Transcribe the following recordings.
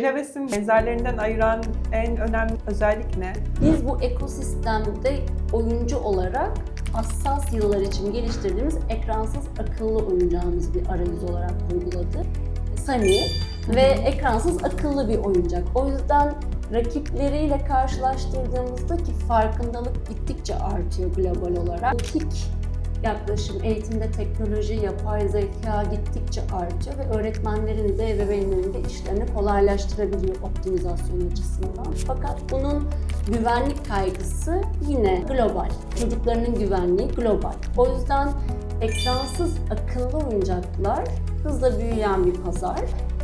Elaves'in benzerlerinden ayıran en önemli özellik ne? Biz bu ekosistemde oyuncu olarak hassas yıllar için geliştirdiğimiz ekransız akıllı oyuncağımız bir arayüz olarak kurguladık. Sunny ve ekransız akıllı bir oyuncak. O yüzden rakipleriyle karşılaştırdığımızda ki farkındalık gittikçe artıyor global olarak. TİK yaklaşım, eğitimde teknoloji, yapay zeka gittikçe artıyor ve öğretmenlerin de ebeveynlerin de işlerini kolaylaştırabiliyor optimizasyon açısından. Fakat bunun güvenlik kaygısı yine global. Çocuklarının güvenliği global. O yüzden ekransız akıllı oyuncaklar hızla büyüyen bir pazar.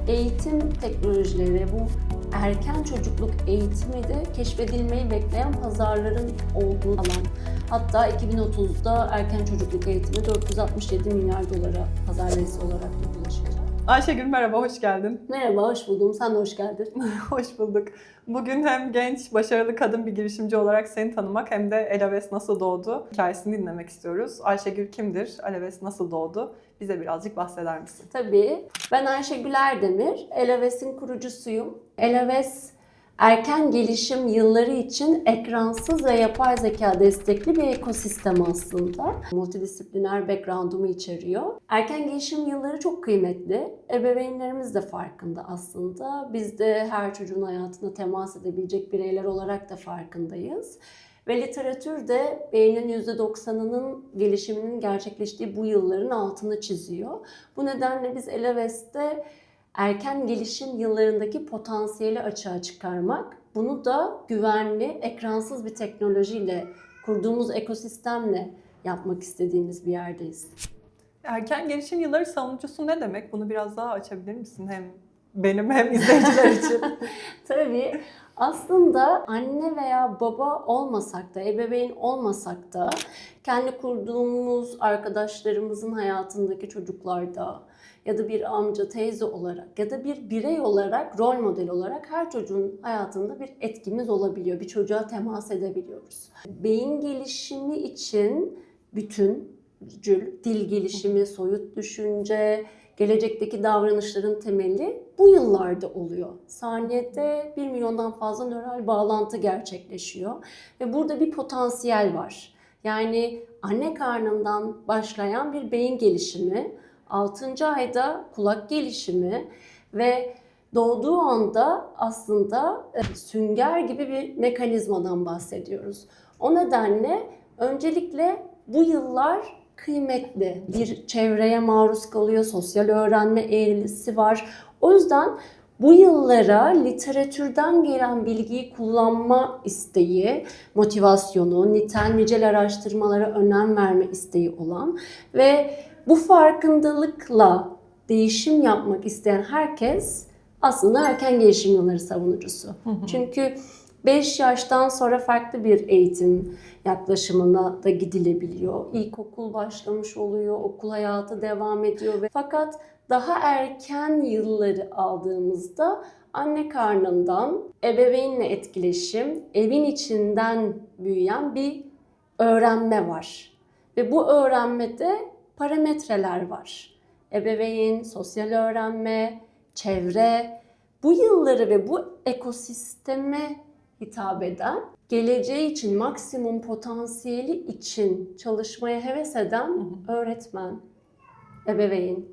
Eğitim teknolojileri bu erken çocukluk eğitimi de keşfedilmeyi bekleyen pazarların olduğu alan. Hatta 2030'da erken çocukluk eğitimi 467 milyar dolara pazar verisi olarak da ulaşacak. Ayşegül merhaba, hoş geldin. Merhaba, hoş buldum. Sen de hoş geldin. hoş bulduk. Bugün hem genç, başarılı kadın bir girişimci olarak seni tanımak hem de Elaves nasıl doğdu hikayesini dinlemek istiyoruz. Ayşegül kimdir? Elaves nasıl doğdu? Bize birazcık bahseder misin? Tabii. Ben Ayşegül Erdemir. Elaves'in kurucusuyum. Elaves erken gelişim yılları için ekransız ve yapay zeka destekli bir ekosistem aslında. Multidisipliner background'umu içeriyor. Erken gelişim yılları çok kıymetli. Ebeveynlerimiz de farkında aslında. Biz de her çocuğun hayatına temas edebilecek bireyler olarak da farkındayız. Ve literatür de beynin %90'ının gelişiminin gerçekleştiği bu yılların altını çiziyor. Bu nedenle biz Elaves'te erken gelişim yıllarındaki potansiyeli açığa çıkarmak, bunu da güvenli, ekransız bir teknolojiyle, kurduğumuz ekosistemle yapmak istediğimiz bir yerdeyiz. Erken gelişim yılları savunucusu ne demek? Bunu biraz daha açabilir misin? Hem benim hem izleyiciler için. Tabii. Aslında anne veya baba olmasak da, ebeveyn olmasak da kendi kurduğumuz arkadaşlarımızın hayatındaki çocuklarda ya da bir amca, teyze olarak ya da bir birey olarak, rol model olarak her çocuğun hayatında bir etkimiz olabiliyor. Bir çocuğa temas edebiliyoruz. Beyin gelişimi için bütüncül, dil gelişimi, soyut düşünce, gelecekteki davranışların temeli bu yıllarda oluyor. Saniyede 1 milyondan fazla nöral bağlantı gerçekleşiyor ve burada bir potansiyel var. Yani anne karnından başlayan bir beyin gelişimi, 6. ayda kulak gelişimi ve doğduğu anda aslında e, sünger gibi bir mekanizmadan bahsediyoruz. O nedenle öncelikle bu yıllar kıymetli. Bir çevreye maruz kalıyor, sosyal öğrenme eğrisi var. O yüzden bu yıllara literatürden gelen bilgiyi kullanma isteği, motivasyonu, nitel nicel araştırmalara önem verme isteği olan ve bu farkındalıkla değişim yapmak isteyen herkes aslında erken gelişim yılları savunucusu. Çünkü 5 yaştan sonra farklı bir eğitim yaklaşımına da gidilebiliyor. İlkokul başlamış oluyor, okul hayatı devam ediyor ve fakat daha erken yılları aldığımızda anne karnından ebeveynle etkileşim, evin içinden büyüyen bir öğrenme var. Ve bu öğrenmede parametreler var. Ebeveyn, sosyal öğrenme, çevre, bu yılları ve bu ekosisteme hitap eden, geleceği için maksimum potansiyeli için çalışmaya heves eden öğretmen, ebeveyn,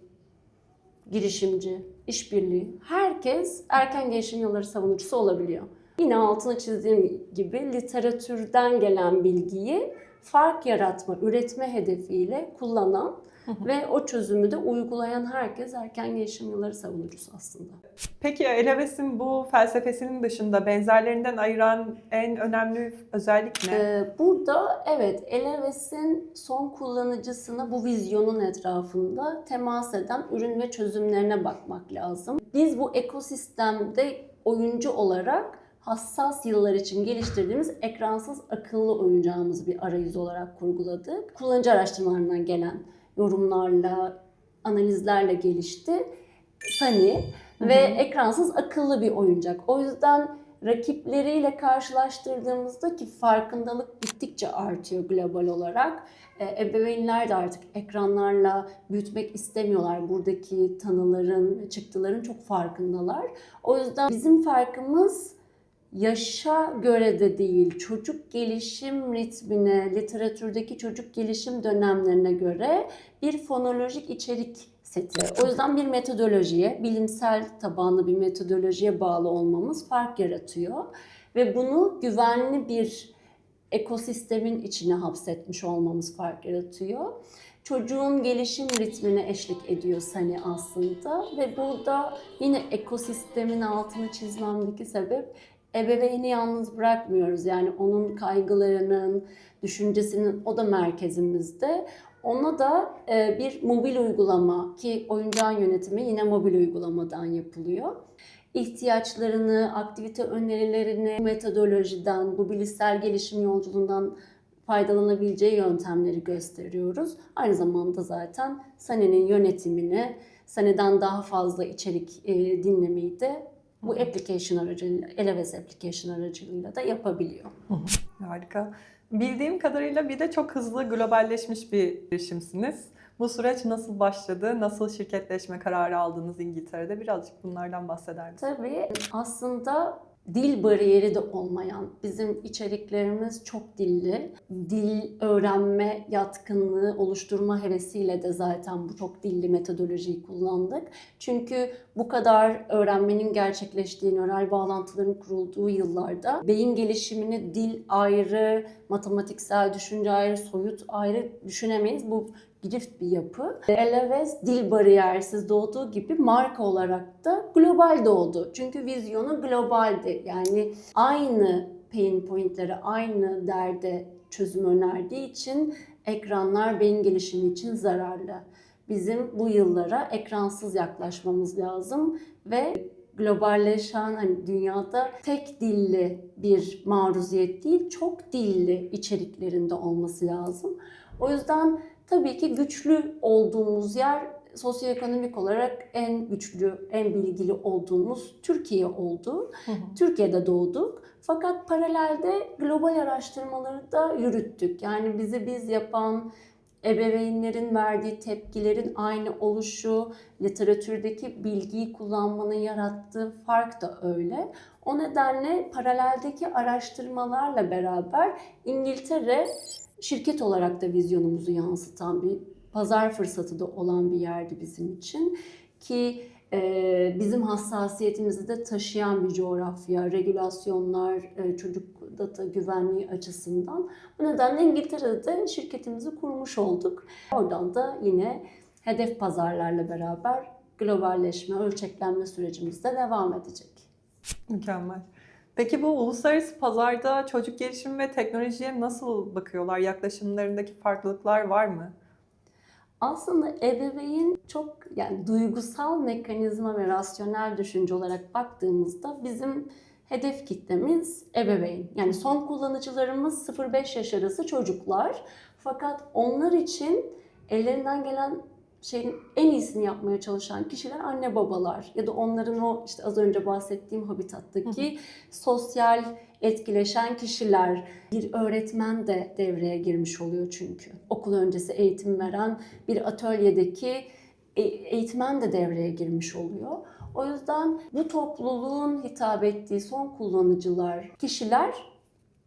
girişimci, işbirliği, herkes erken gelişim yılları savunucusu olabiliyor. Yine altına çizdiğim gibi literatürden gelen bilgiyi fark yaratma, üretme hedefiyle kullanan ve o çözümü de uygulayan herkes erken gelişim yılları savunucusu aslında. Peki Elaves'in bu felsefesinin dışında benzerlerinden ayıran en önemli özellik ne? Ee, burada evet Eleves'in son kullanıcısına bu vizyonun etrafında temas eden ürün ve çözümlerine bakmak lazım. Biz bu ekosistemde oyuncu olarak hassas yıllar için geliştirdiğimiz ekransız akıllı oyuncağımız bir arayüz olarak kurguladık. Kullanıcı araştırmalarından gelen yorumlarla, analizlerle gelişti. Sunny ve ekransız akıllı bir oyuncak. O yüzden rakipleriyle karşılaştırdığımızda ki farkındalık gittikçe artıyor global olarak. E, ebeveynler de artık ekranlarla büyütmek istemiyorlar. Buradaki tanıların, çıktıların çok farkındalar. O yüzden bizim farkımız yaşa göre de değil, çocuk gelişim ritmine, literatürdeki çocuk gelişim dönemlerine göre bir fonolojik içerik seti. O yüzden bir metodolojiye, bilimsel tabanlı bir metodolojiye bağlı olmamız fark yaratıyor. Ve bunu güvenli bir ekosistemin içine hapsetmiş olmamız fark yaratıyor. Çocuğun gelişim ritmine eşlik ediyor Sani aslında ve burada yine ekosistemin altını çizmemdeki sebep ebeveyni yalnız bırakmıyoruz. Yani onun kaygılarının, düşüncesinin o da merkezimizde. Ona da e, bir mobil uygulama ki oyuncağın yönetimi yine mobil uygulamadan yapılıyor. İhtiyaçlarını, aktivite önerilerini metodolojiden, bu bilişsel gelişim yolculuğundan faydalanabileceği yöntemleri gösteriyoruz. Aynı zamanda zaten Sane'nin yönetimini, Sane'den daha fazla içerik e, dinlemeyi de bu application aracılığıyla, Eleves application aracılığıyla da yapabiliyor. Harika. Bildiğim kadarıyla bir de çok hızlı globalleşmiş bir girişimsiniz. Bu süreç nasıl başladı? Nasıl şirketleşme kararı aldınız İngiltere'de? Birazcık bunlardan bahseder misiniz? Tabii aslında dil bariyeri de olmayan bizim içeriklerimiz çok dilli. Dil öğrenme yatkınlığı oluşturma hevesiyle de zaten bu çok dilli metodolojiyi kullandık. Çünkü bu kadar öğrenmenin gerçekleştiği, nöral bağlantıların kurulduğu yıllarda beyin gelişimini dil ayrı, matematiksel düşünce ayrı, soyut ayrı düşünemeyiz. Bu girift bir yapı. Eleves dil bariyersiz doğduğu gibi marka olarak da global doğdu. Çünkü vizyonu globaldi. Yani aynı pain pointleri, aynı derde çözüm önerdiği için ekranlar beyin gelişimi için zararlı. Bizim bu yıllara ekransız yaklaşmamız lazım ve globalleşen hani dünyada tek dilli bir maruziyet değil, çok dilli içeriklerinde olması lazım. O yüzden tabii ki güçlü olduğumuz yer sosyoekonomik olarak en güçlü, en bilgili olduğumuz Türkiye oldu. Türkiye'de doğduk. Fakat paralelde global araştırmaları da yürüttük. Yani bizi biz yapan ebeveynlerin verdiği tepkilerin aynı oluşu, literatürdeki bilgiyi kullanmanın yarattığı fark da öyle. O nedenle paraleldeki araştırmalarla beraber İngiltere şirket olarak da vizyonumuzu yansıtan bir pazar fırsatı da olan bir yerdi bizim için ki e, bizim hassasiyetimizi de taşıyan bir coğrafya, regülasyonlar, e, çocuk data güvenliği açısından. Bu nedenle İngiltere'de de şirketimizi kurmuş olduk. Oradan da yine hedef pazarlarla beraber globalleşme, ölçeklenme sürecimiz de devam edecek. Mükemmel. Peki bu uluslararası pazarda çocuk gelişimi ve teknolojiye nasıl bakıyorlar? Yaklaşımlarındaki farklılıklar var mı? Aslında ebeveyn çok yani duygusal mekanizma ve rasyonel düşünce olarak baktığımızda bizim hedef kitlemiz ebeveyn. Yani son kullanıcılarımız 0-5 yaş arası çocuklar. Fakat onlar için ellerinden gelen şeyin en iyisini yapmaya çalışan kişiler anne babalar ya da onların o işte az önce bahsettiğim habitattaki sosyal etkileşen kişiler. Bir öğretmen de devreye girmiş oluyor çünkü. Okul öncesi eğitim veren bir atölyedeki e- eğitmen de devreye girmiş oluyor. O yüzden bu topluluğun hitap ettiği son kullanıcılar, kişiler,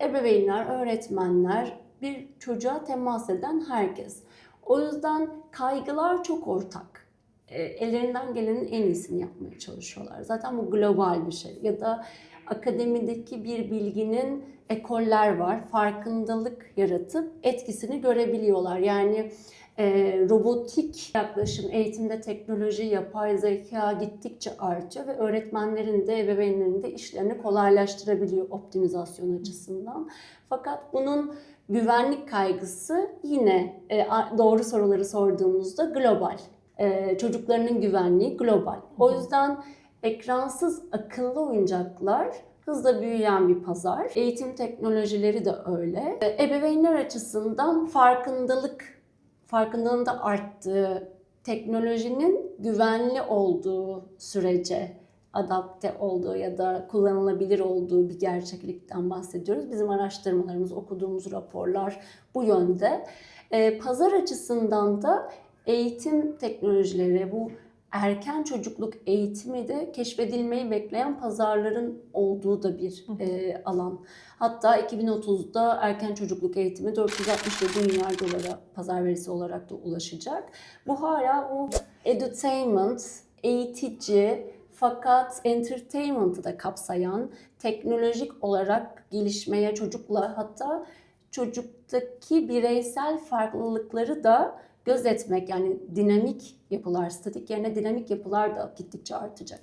ebeveynler, öğretmenler, bir çocuğa temas eden herkes. O yüzden kaygılar çok ortak. E, ellerinden gelenin en iyisini yapmaya çalışıyorlar. Zaten bu global bir şey. Ya da akademideki bir bilginin ekoller var. Farkındalık yaratıp etkisini görebiliyorlar. Yani e, robotik yaklaşım, eğitimde teknoloji, yapay zeka gittikçe artıyor ve öğretmenlerin de ebeveynlerin de işlerini kolaylaştırabiliyor optimizasyon açısından. Fakat bunun güvenlik kaygısı yine e, doğru soruları sorduğumuzda global. E, çocuklarının güvenliği global. O yüzden ekransız akıllı oyuncaklar hızla büyüyen bir pazar. Eğitim teknolojileri de öyle. E, Ebeveynler açısından farkındalık, farkındalığın da arttığı, teknolojinin güvenli olduğu sürece adapte olduğu ya da kullanılabilir olduğu bir gerçeklikten bahsediyoruz. Bizim araştırmalarımız, okuduğumuz raporlar bu yönde. Ee, pazar açısından da eğitim teknolojileri, bu erken çocukluk eğitimi de keşfedilmeyi bekleyen pazarların olduğu da bir e, alan. Hatta 2030'da erken çocukluk eğitimi 467 milyar dolara pazar verisi olarak da ulaşacak. Bu hala bu edutainment, eğitici fakat entertainment'ı da kapsayan teknolojik olarak gelişmeye çocukla hatta çocuktaki bireysel farklılıkları da gözetmek yani dinamik yapılar, statik yerine dinamik yapılar da gittikçe artacak.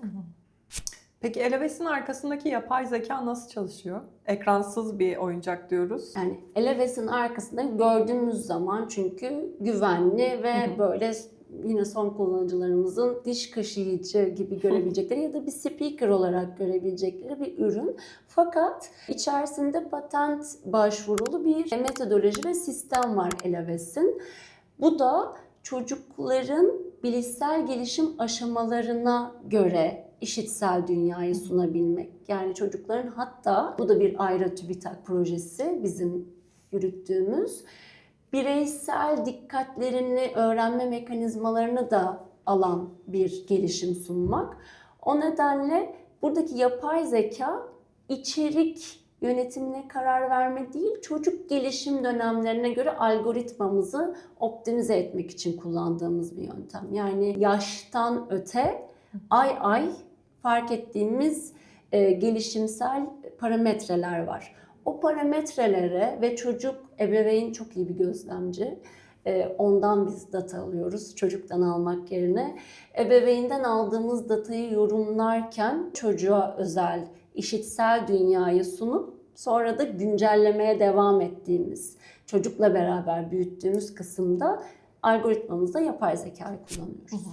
Peki Eleves'in arkasındaki yapay zeka nasıl çalışıyor? Ekransız bir oyuncak diyoruz. Yani Eleves'in arkasında gördüğümüz zaman çünkü güvenli ve Hı hı. böyle yine son kullanıcılarımızın diş kaşıyıcı gibi görebilecekleri ya da bir speaker olarak görebilecekleri bir ürün. Fakat içerisinde patent başvurulu bir metodoloji ve sistem var Eleves'in. Bu da çocukların bilişsel gelişim aşamalarına göre işitsel dünyayı sunabilmek. Yani çocukların hatta bu da bir ayrı TÜBİTAK projesi bizim yürüttüğümüz bireysel dikkatlerini öğrenme mekanizmalarını da alan bir gelişim sunmak. O nedenle buradaki yapay zeka içerik yönetimine karar verme değil, çocuk gelişim dönemlerine göre algoritmamızı optimize etmek için kullandığımız bir yöntem. Yani yaştan öte ay ay fark ettiğimiz e, gelişimsel parametreler var. O parametrelere ve çocuk ebeveyn çok iyi bir gözlemci. E, ondan biz data alıyoruz çocuktan almak yerine. Ebeveynden aldığımız datayı yorumlarken çocuğa özel işitsel dünyayı sunup sonra da güncellemeye devam ettiğimiz, çocukla beraber büyüttüğümüz kısımda algoritmamızda yapay zekayı kullanıyoruz.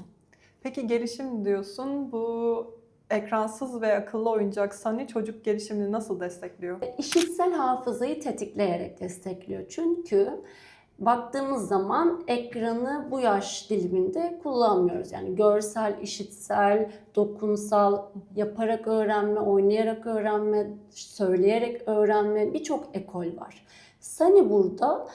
Peki gelişim diyorsun. Bu ekransız ve akıllı oyuncak Sunny çocuk gelişimini nasıl destekliyor? İşitsel hafızayı tetikleyerek destekliyor. Çünkü baktığımız zaman ekranı bu yaş diliminde kullanmıyoruz. Yani görsel, işitsel, dokunsal, yaparak öğrenme, oynayarak öğrenme, söyleyerek öğrenme birçok ekol var. Sani burada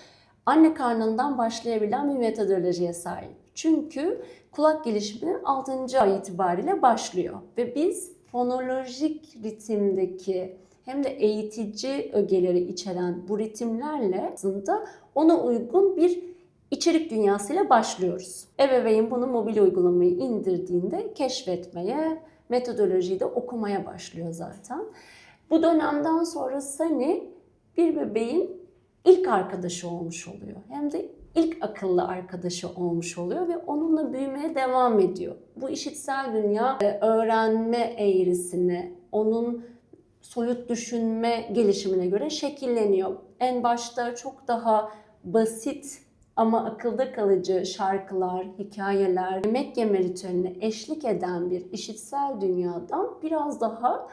anne karnından başlayabilen bir metodolojiye sahip. Çünkü kulak gelişimi 6. ay itibariyle başlıyor ve biz fonolojik ritimdeki hem de eğitici ögeleri içeren bu ritimlerle aslında ona uygun bir içerik dünyasıyla başlıyoruz. Ebeveyn bunu mobil uygulamayı indirdiğinde keşfetmeye, metodolojiyi de okumaya başlıyor zaten. Bu dönemden sonra Sani bir bebeğin ilk arkadaşı olmuş oluyor. Hem de ilk akıllı arkadaşı olmuş oluyor ve onunla büyümeye devam ediyor. Bu işitsel dünya e, öğrenme eğrisine, onun soyut düşünme gelişimine göre şekilleniyor. En başta çok daha basit ama akılda kalıcı şarkılar, hikayeler, yemek yeme ritüeline eşlik eden bir işitsel dünyadan biraz daha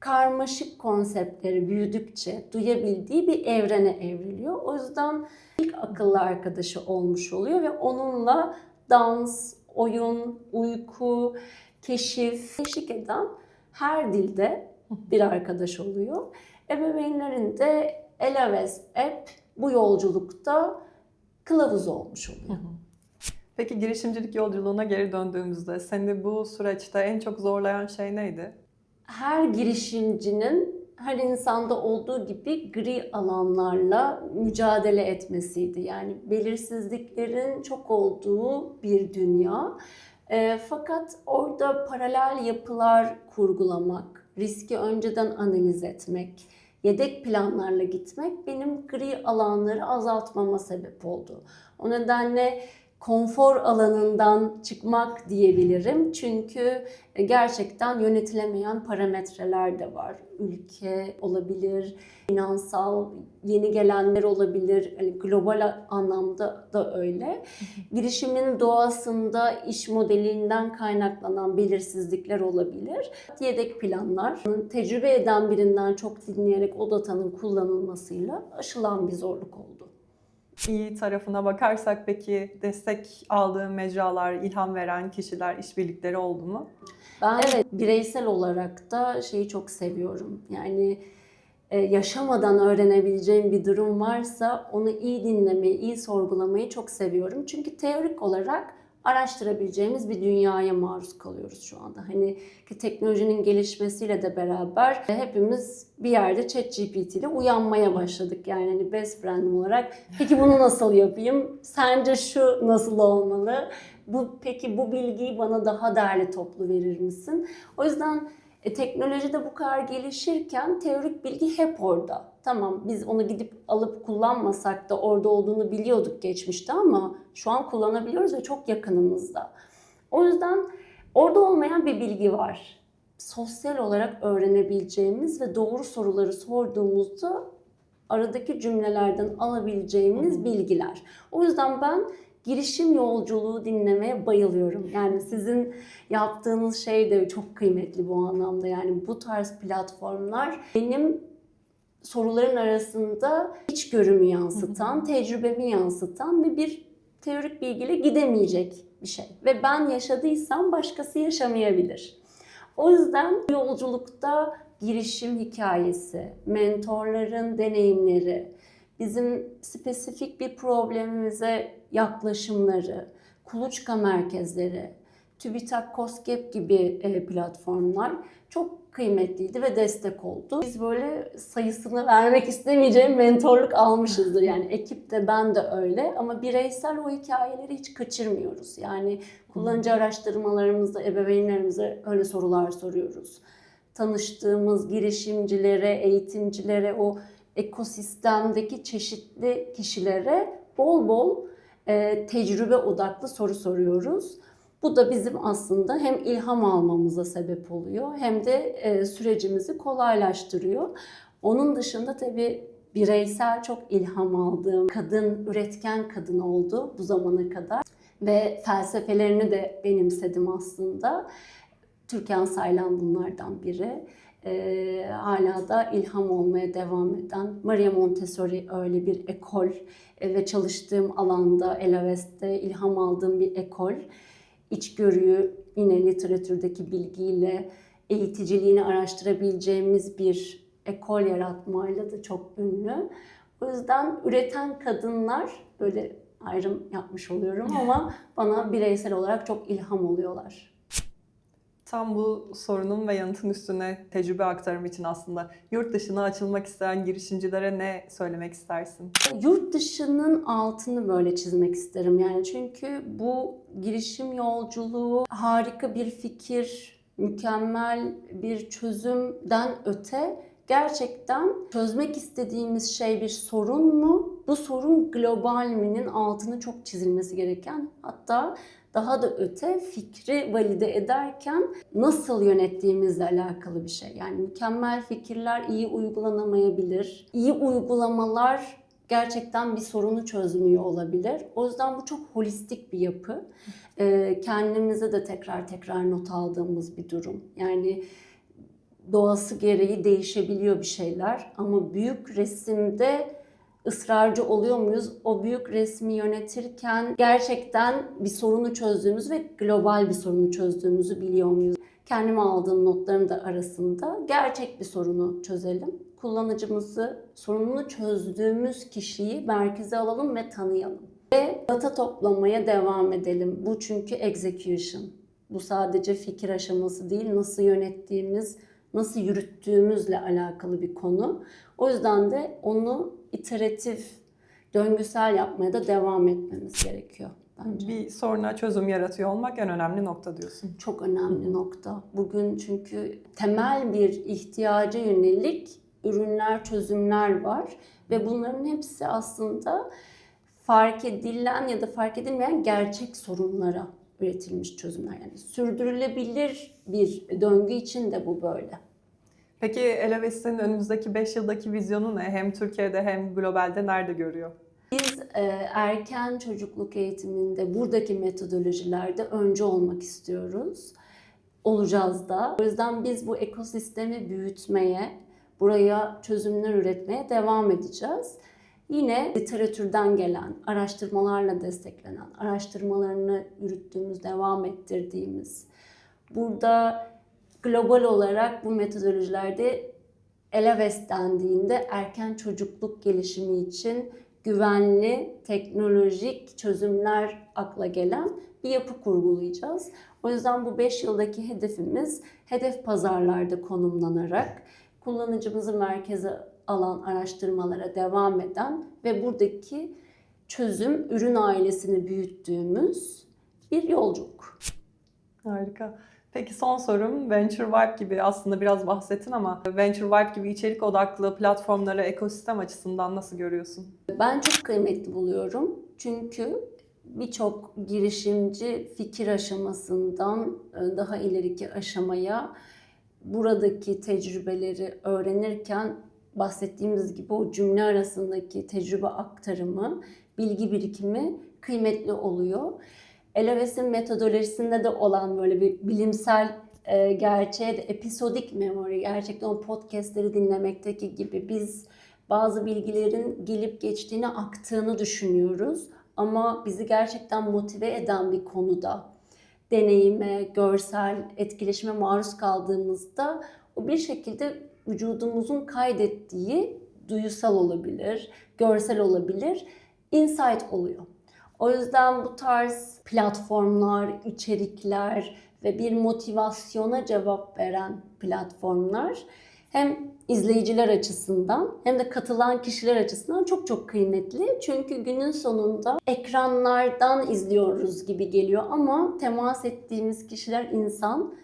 karmaşık konseptleri büyüdükçe duyabildiği bir evrene evriliyor. O yüzden ilk akıllı arkadaşı olmuş oluyor ve onunla dans, oyun, uyku, keşif eşlik eden her dilde bir arkadaş oluyor. Ebeveynlerin de Elaves App bu yolculukta kılavuz olmuş oluyor. Peki girişimcilik yolculuğuna geri döndüğümüzde seni bu süreçte en çok zorlayan şey neydi? Her girişimcinin her insanda olduğu gibi gri alanlarla mücadele etmesiydi. Yani belirsizliklerin çok olduğu bir dünya. E, fakat orada paralel yapılar kurgulamak, riski önceden analiz etmek, yedek planlarla gitmek benim gri alanları azaltmama sebep oldu. O nedenle konfor alanından çıkmak diyebilirim. Çünkü gerçekten yönetilemeyen parametreler de var. Ülke olabilir, finansal yeni gelenler olabilir. Yani global anlamda da öyle. Girişimin doğasında iş modelinden kaynaklanan belirsizlikler olabilir. Yedek planlar, tecrübe eden birinden çok dinleyerek o datanın kullanılmasıyla aşılan bir zorluk oldu. İyi tarafına bakarsak peki destek aldığın mecralar, ilham veren kişiler, işbirlikleri oldu mu? Ben evet bireysel olarak da şeyi çok seviyorum. Yani e, yaşamadan öğrenebileceğim bir durum varsa onu iyi dinlemeyi, iyi sorgulamayı çok seviyorum. Çünkü teorik olarak araştırabileceğimiz bir dünyaya maruz kalıyoruz şu anda. Hani ki teknolojinin gelişmesiyle de beraber hepimiz bir yerde ChatGPT ile uyanmaya başladık. Yani hani best friend olarak peki bunu nasıl yapayım? Sence şu nasıl olmalı? Bu peki bu bilgiyi bana daha değerli toplu verir misin? O yüzden e, teknoloji de bu kadar gelişirken teorik bilgi hep orada. Tamam biz onu gidip alıp kullanmasak da orada olduğunu biliyorduk geçmişte ama şu an kullanabiliyoruz ve çok yakınımızda. O yüzden orada olmayan bir bilgi var. Sosyal olarak öğrenebileceğimiz ve doğru soruları sorduğumuzda aradaki cümlelerden alabileceğimiz bilgiler. O yüzden ben girişim yolculuğu dinlemeye bayılıyorum. Yani sizin yaptığınız şey de çok kıymetli bu anlamda. Yani bu tarz platformlar benim soruların arasında içgörümü yansıtan, tecrübemi yansıtan ve bir teorik bilgiyle gidemeyecek bir şey. Ve ben yaşadıysam başkası yaşamayabilir. O yüzden yolculukta girişim hikayesi, mentorların deneyimleri, bizim spesifik bir problemimize yaklaşımları, kuluçka merkezleri, TÜBİTAK, KOSGEB gibi e, platformlar çok kıymetliydi ve destek oldu. Biz böyle sayısını vermek istemeyeceğim mentorluk almışızdır. Yani ekipte ben de öyle ama bireysel o hikayeleri hiç kaçırmıyoruz. Yani kullanıcı araştırmalarımızda ebeveynlerimize öyle sorular soruyoruz. Tanıştığımız girişimcilere, eğitimcilere, o ekosistemdeki çeşitli kişilere bol bol tecrübe odaklı soru soruyoruz. Bu da bizim aslında hem ilham almamıza sebep oluyor hem de e, sürecimizi kolaylaştırıyor. Onun dışında tabii bireysel çok ilham aldığım kadın, üretken kadın oldu bu zamana kadar. Ve felsefelerini de benimsedim aslında. Türkan Saylan bunlardan biri. Ee, hala da ilham olmaya devam eden Maria Montessori öyle bir ekol e, ve çalıştığım alanda Elaves'te ilham aldığım bir ekol. İçgörüyü yine literatürdeki bilgiyle eğiticiliğini araştırabileceğimiz bir ekol yaratmayla da çok ünlü. O yüzden üreten kadınlar böyle ayrım yapmış oluyorum ama bana bireysel olarak çok ilham oluyorlar. Tam bu sorunun ve yanıtın üstüne tecrübe aktarımı için aslında yurt dışına açılmak isteyen girişimcilere ne söylemek istersin? Yurt dışının altını böyle çizmek isterim yani çünkü bu girişim yolculuğu harika bir fikir, mükemmel bir çözümden öte gerçekten çözmek istediğimiz şey bir sorun mu? Bu sorun global mi'nin altını çok çizilmesi gereken hatta daha da öte fikri valide ederken nasıl yönettiğimizle alakalı bir şey. Yani mükemmel fikirler iyi uygulanamayabilir. İyi uygulamalar gerçekten bir sorunu çözmüyor olabilir. O yüzden bu çok holistik bir yapı. Kendimize de tekrar tekrar not aldığımız bir durum. Yani doğası gereği değişebiliyor bir şeyler ama büyük resimde ısrarcı oluyor muyuz? O büyük resmi yönetirken gerçekten bir sorunu çözdüğümüz ve global bir sorunu çözdüğümüzü biliyor muyuz? Kendime aldığım notların da arasında gerçek bir sorunu çözelim. Kullanıcımızı, sorununu çözdüğümüz kişiyi merkeze alalım ve tanıyalım. Ve data toplamaya devam edelim. Bu çünkü execution. Bu sadece fikir aşaması değil, nasıl yönettiğimiz, nasıl yürüttüğümüzle alakalı bir konu. O yüzden de onu iteratif, döngüsel yapmaya da devam etmemiz gerekiyor bence. Bir soruna çözüm yaratıyor olmak en önemli nokta diyorsun. Çok önemli nokta. Bugün çünkü temel bir ihtiyaca yönelik ürünler, çözümler var ve bunların hepsi aslında fark edilen ya da fark edilmeyen gerçek sorunlara üretilmiş çözümler. Yani sürdürülebilir bir döngü için de bu böyle. Peki Elaves'in önümüzdeki 5 yıldaki vizyonu ne? Hem Türkiye'de hem globalde nerede görüyor? Biz e, erken çocukluk eğitiminde buradaki metodolojilerde önce olmak istiyoruz. Olacağız da. O yüzden biz bu ekosistemi büyütmeye, buraya çözümler üretmeye devam edeceğiz. Yine literatürden gelen, araştırmalarla desteklenen, araştırmalarını yürüttüğümüz, devam ettirdiğimiz. Burada global olarak bu metodolojilerde ELAVES dendiğinde erken çocukluk gelişimi için güvenli teknolojik çözümler akla gelen bir yapı kurgulayacağız. O yüzden bu 5 yıldaki hedefimiz hedef pazarlarda konumlanarak kullanıcımızı merkeze alan araştırmalara devam eden ve buradaki çözüm ürün ailesini büyüttüğümüz bir yolculuk. Harika. Peki son sorum Venture Vibe gibi aslında biraz bahsettin ama Venture Vibe gibi içerik odaklı platformları ekosistem açısından nasıl görüyorsun? Ben çok kıymetli buluyorum. Çünkü birçok girişimci fikir aşamasından e, daha ileriki aşamaya buradaki tecrübeleri öğrenirken bahsettiğimiz gibi o cümle arasındaki tecrübe aktarımı, bilgi birikimi kıymetli oluyor. Elaves'in metodolojisinde de olan böyle bir bilimsel e, gerçeğe de episodik memory, gerçekten o podcastleri dinlemekteki gibi biz bazı bilgilerin gelip geçtiğini, aktığını düşünüyoruz. Ama bizi gerçekten motive eden bir konuda deneyime, görsel etkileşime maruz kaldığımızda o bir şekilde vücudumuzun kaydettiği duyusal olabilir, görsel olabilir, insight oluyor. O yüzden bu tarz platformlar, içerikler ve bir motivasyona cevap veren platformlar hem izleyiciler açısından hem de katılan kişiler açısından çok çok kıymetli. Çünkü günün sonunda ekranlardan izliyoruz gibi geliyor ama temas ettiğimiz kişiler insan.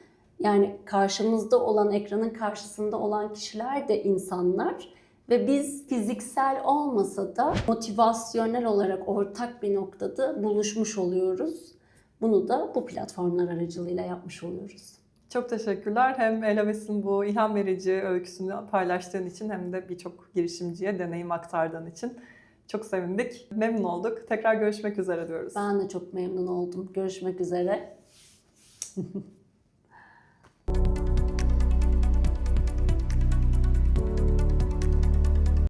Yani karşımızda olan ekranın karşısında olan kişiler de insanlar ve biz fiziksel olmasa da motivasyonel olarak ortak bir noktada buluşmuş oluyoruz. Bunu da bu platformlar aracılığıyla yapmış oluyoruz. Çok teşekkürler. Hem Elaves'in bu ilham verici öyküsünü paylaştığın için hem de birçok girişimciye deneyim aktardığın için çok sevindik. Memnun olduk. Tekrar görüşmek üzere diyoruz. Ben de çok memnun oldum. Görüşmek üzere.